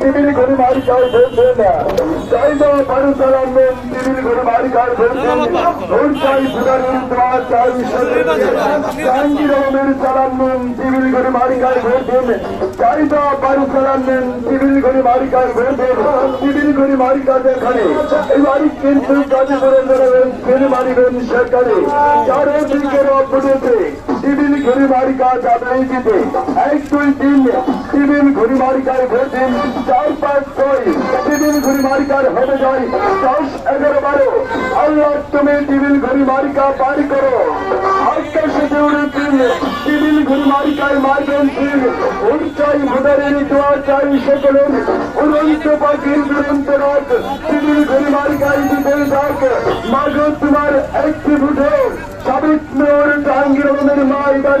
টিভিল ঘড়ি মারি খাই ফেলছে না চাই তো বারু চালাবেন টিভিল ঘড়ি মারি খাই ফেলছে ওর চাই ফুটানির তোমার চাই জাহাঙ্গীর রহমের চালাবেন টিভিল ঘড়ি মারি খাই ফেলছে চাই তো বারু চালাবেন টিভিল ঘড়ি মারি খাই ফেলছে টিভিল ঘড়ি মারি কাজ এখানে এই বাড়ি কিন্তু কাজে করে বেরোবেন ফেলে মারিবেন সেখানে চারিদিকে রব ফুটেছে টিভিল ঘড়ি মারি কাজ দিতে এক, দুই, তিন। টিভিল ঘড়ি মারিকায় ভোট দিন। চার, পাঁচ, ছয়। টিভিল ঘড়ি মারিকার হবে যায় দশ, এগারো, বারো। আল্লাহ, তুমি টিভিল ঘড়ি মারিকা পারি করো। আকাশে তিন টিভিল ঘড়ি মারিকায় মারবেন তিন ওর চাই ভোটারের দোয়া চাই সকলের। উড়ন্ত পাখির দুরন্ত রাত। টিভিল ঘড়ি মারিকায় দিতে ডাক মাগো, তোমার একটি ভোটে সাবিত মেয়র জাহাঙ্গীর আলমের মা এবার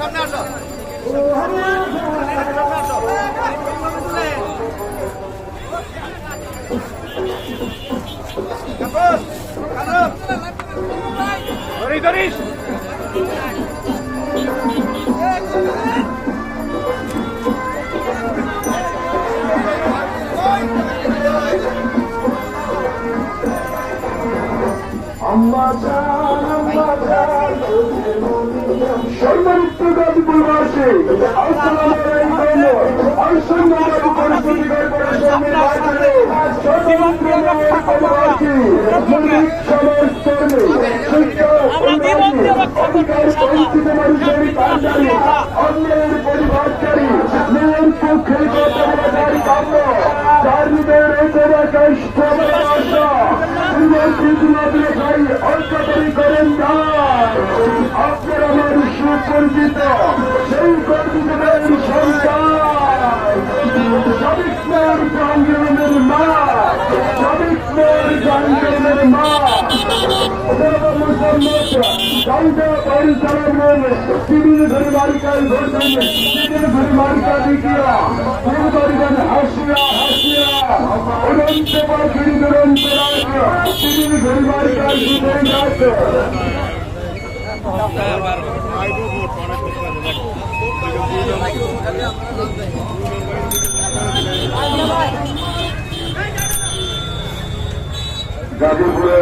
সামনে আসো কাপড়, কাপড়। ধরিস, বঞ্চিত মানুষের কান্ডারি অন্যের পরিবারকারী মেয়ের পক্ষে কাম্য পৃথিবী সুপরিচিত সেই কর্মীদের সন্তান সাবিক মেয়র জাহাঙ্গীরের মা সাবিক মেয়র জাহাঙ্গীরের মা বিভিন্ন ধরে বালিকায় ভোট দেবে বিভিন্ন ধরে বালিকা দেখিয়া পরিবারিগণ হাসিয়া হাসিয়া অনন্ত পাখির দুরন্ত রাজ্য বিভিন্ন ধরে বালিকায় গাজীপুরের